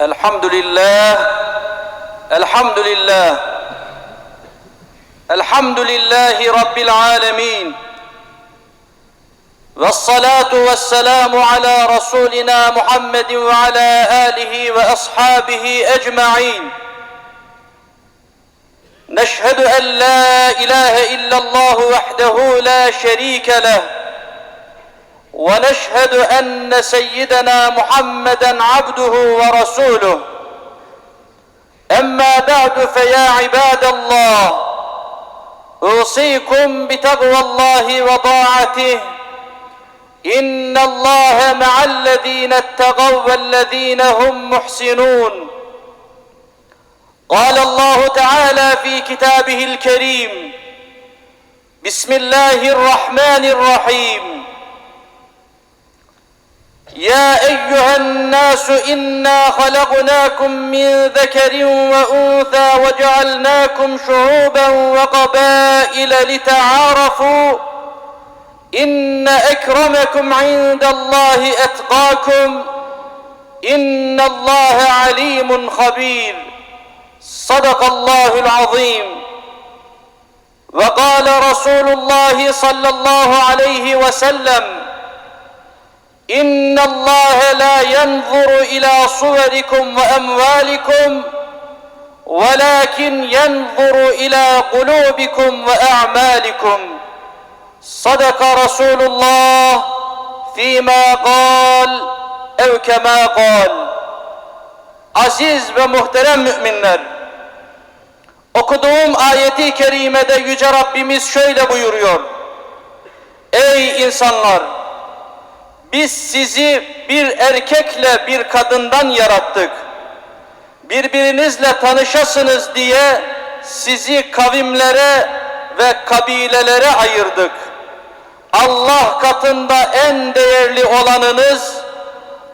الحمد لله الحمد لله الحمد لله رب العالمين والصلاة والسلام على رسولنا محمد وعلى آله وأصحابه أجمعين. نشهد أن لا إله إلا الله وحده لا شريك له ونشهد أن سيدنا محمدا عبده ورسوله. أما بعد فيا عباد الله أوصيكم بتقوى الله وطاعته. إن الله مع الذين اتقوا والذين هم محسنون. قال الله تعالى في كتابه الكريم بسم الله الرحمن الرحيم. يا أيها الناس إنا خلقناكم من ذكر وأنثى وجعلناكم شعوبا وقبائل لتعارفوا. إن أكرمكم عند الله أتقاكم. إن الله عليم خبير. صدق الله العظيم. وقال رسول الله صلى الله عليه وسلم إن الله لا ينظر إلى صوركم وأموالكم ولكن ينظر إلى قلوبكم وأعمالكم صدق رسول الله فيما قال ev kema kal. Aziz ve muhterem müminler, okuduğum ayeti kerimede Yüce Rabbimiz şöyle buyuruyor. Ey insanlar! Biz sizi bir erkekle bir kadından yarattık. Birbirinizle tanışasınız diye sizi kavimlere ve kabilelere ayırdık. Allah katında en değerli olanınız,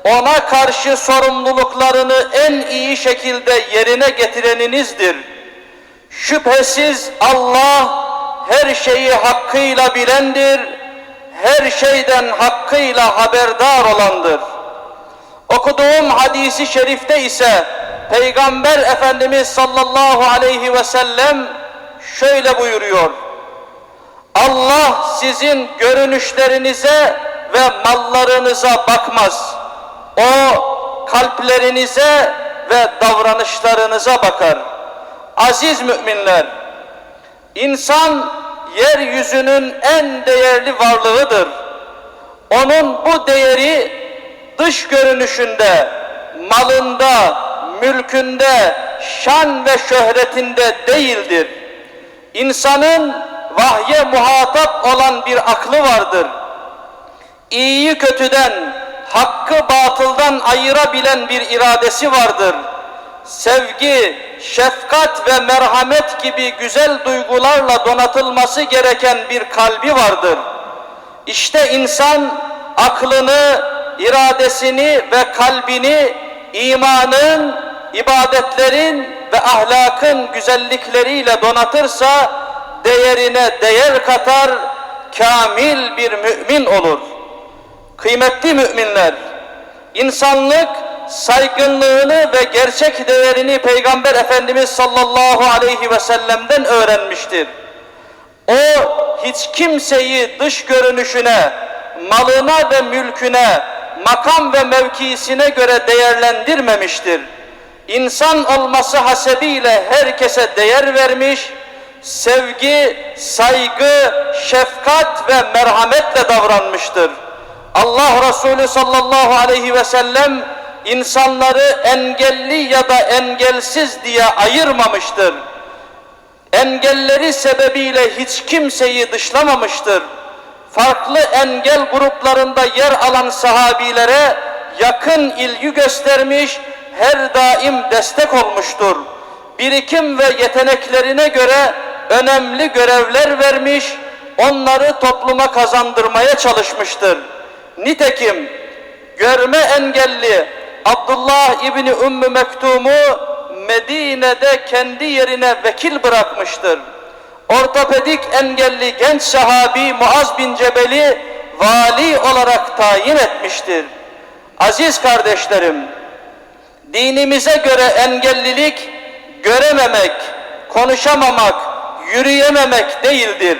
ona karşı sorumluluklarını en iyi şekilde yerine getireninizdir. Şüphesiz Allah her şeyi hakkıyla bilendir, her şeyden hakkıyla haberdar olandır. Okuduğum hadisi şerifte ise Peygamber Efendimiz sallallahu aleyhi ve sellem şöyle buyuruyor. Allah sizin görünüşlerinize ve mallarınıza bakmaz. O kalplerinize ve davranışlarınıza bakar. Aziz müminler, insan yeryüzünün en değerli varlığıdır. Onun bu değeri dış görünüşünde, malında, mülkünde, şan ve şöhretinde değildir. İnsanın vahye muhatap olan bir aklı vardır. İyiyi kötüden, hakkı batıldan ayırabilen bir iradesi vardır. Sevgi, şefkat ve merhamet gibi güzel duygularla donatılması gereken bir kalbi vardır. İşte insan aklını, iradesini ve kalbini imanın, ibadetlerin ve ahlakın güzellikleriyle donatırsa değerine değer katar, kamil bir mümin olur. Kıymetli müminler, insanlık saygınlığını ve gerçek değerini Peygamber Efendimiz sallallahu aleyhi ve sellem'den öğrenmiştir. O hiç kimseyi dış görünüşüne, malına ve mülküne, makam ve mevkisine göre değerlendirmemiştir. İnsan olması hasebiyle herkese değer vermiş, sevgi, saygı, şefkat ve merhametle davranmıştır. Allah Resulü sallallahu aleyhi ve sellem insanları engelli ya da engelsiz diye ayırmamıştır. Engelleri sebebiyle hiç kimseyi dışlamamıştır. Farklı engel gruplarında yer alan sahabilere yakın ilgi göstermiş, her daim destek olmuştur. Birikim ve yeteneklerine göre önemli görevler vermiş, onları topluma kazandırmaya çalışmıştır. Nitekim görme engelli Abdullah İbni Ümmü Mektum'u Medine'de kendi yerine vekil bırakmıştır. Ortopedik engelli genç sahabi Muaz bin Cebel'i vali olarak tayin etmiştir. Aziz kardeşlerim, Dinimize göre engellilik görememek, konuşamamak, yürüyememek değildir.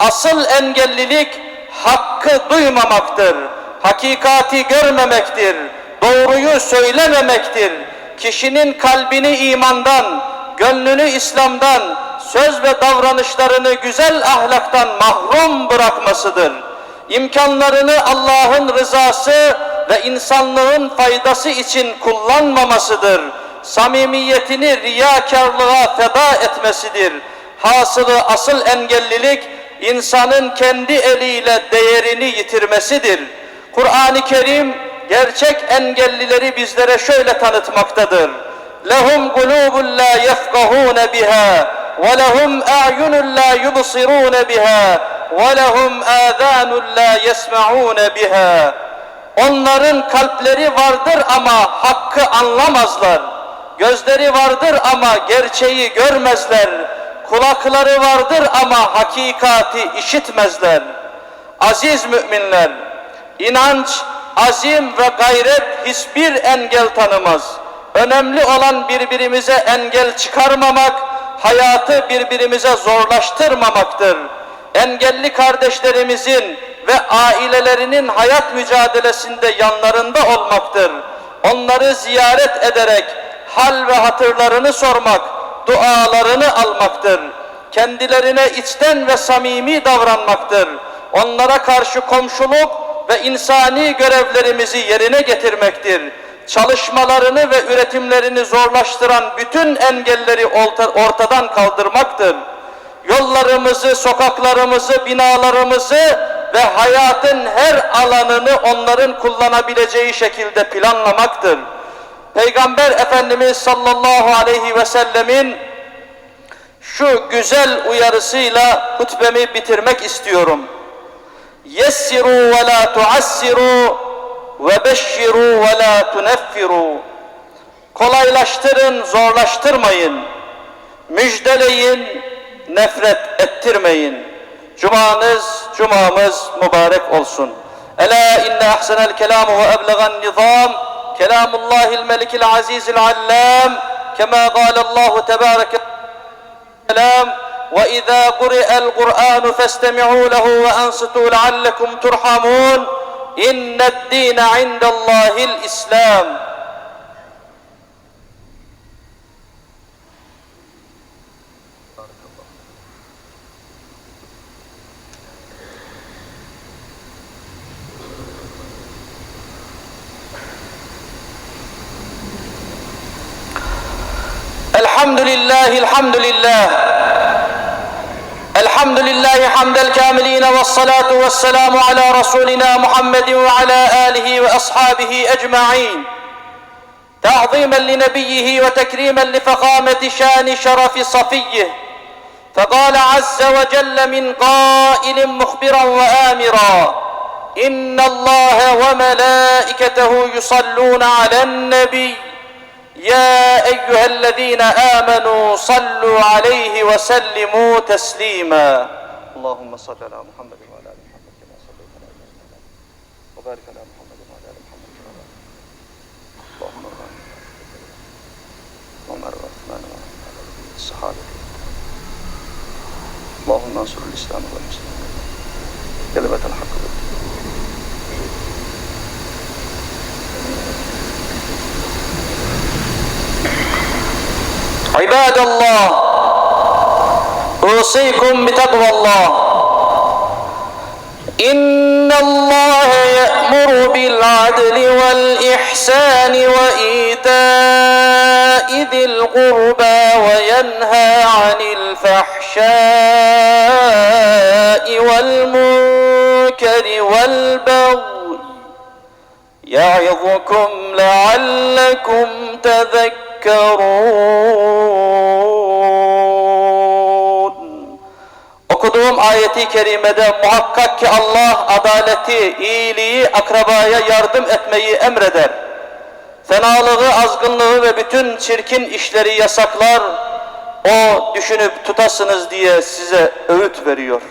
Asıl engellilik hakkı duymamaktır. Hakikati görmemektir. Doğruyu söylememektir. Kişinin kalbini imandan, gönlünü İslam'dan, söz ve davranışlarını güzel ahlaktan mahrum bırakmasıdır. İmkanlarını Allah'ın rızası ve insanlığın faydası için kullanmamasıdır. Samimiyetini riyakarlığa feda etmesidir. Hasılı asıl engellilik insanın kendi eliyle değerini yitirmesidir. Kur'an-ı Kerim gerçek engellileri bizlere şöyle tanıtmaktadır. لَهُمْ قُلُوبٌ لَا يَفْقَهُونَ بِهَا وَلَهُمْ أَعْيُنٌ لَا يُبْصِرُونَ بِهَا وَلَهُمْ آذَانٌ لَا يَسْمَعُونَ بِهَا Onların kalpleri vardır ama hakkı anlamazlar. Gözleri vardır ama gerçeği görmezler. Kulakları vardır ama hakikati işitmezler. Aziz müminler, inanç, azim ve gayret hiçbir engel tanımaz. Önemli olan birbirimize engel çıkarmamak, hayatı birbirimize zorlaştırmamaktır. Engelli kardeşlerimizin ve ailelerinin hayat mücadelesinde yanlarında olmaktır. Onları ziyaret ederek hal ve hatırlarını sormak, dualarını almaktır. Kendilerine içten ve samimi davranmaktır. Onlara karşı komşuluk ve insani görevlerimizi yerine getirmektir. Çalışmalarını ve üretimlerini zorlaştıran bütün engelleri ortadan kaldırmaktır. Yollarımızı, sokaklarımızı, binalarımızı ve hayatın her alanını onların kullanabileceği şekilde planlamaktır. Peygamber Efendimiz sallallahu aleyhi ve sellemin şu güzel uyarısıyla hutbemi bitirmek istiyorum Yessiru ve la tuassiru ve beşşiru ve la tuneffiru. Kolaylaştırın, zorlaştırmayın. Müjdeleyin, nefret ettirmeyin. Cumanız, cumamız mübarek olsun. Ela inne ahsenel kelamu ve eblegan nizam kelamullahil melikil azizil allam kema Allahu tebareke السلام وإذا قرئ القرآن فاستمعوا له وأنصتوا لعلكم ترحمون إن الدين عند الله الإسلام. الحمد لله الحمد لله. الحمد لله حمد الكاملين والصلاة والسلام على رسولنا محمد وعلى آله وأصحابه أجمعين. تعظيما لنبيه وتكريما لفخامة شان شرف صفيه. فقال عز وجل من قائل مخبرا وآمرا إن الله وملائكته يصلون على النبي. يا أيها الذين آمنوا صلوا عليه وسلموا تسليما. اللهم صل على محمد وعلى آل محمد كما صليت على إبراهيم وبارك على محمد وعلى آل محمد كما اللهم ارحم اللهم الرحمن الرحيم الصحابة اللهم انصر الإسلام والمسلمين. عباد الله أوصيكم بتقوى الله. إن الله يأمر بالعدل والإحسان وإيتاء ذي القربى وينهى عن الفحشاء والمنكر والبغي يعظكم لعلكم tezekkerun. Okuduğum ayeti kerimede muhakkak ki Allah adaleti, iyiliği, akrabaya yardım etmeyi emreder. Fenalığı, azgınlığı ve bütün çirkin işleri yasaklar. O düşünüp tutasınız diye size öğüt veriyor.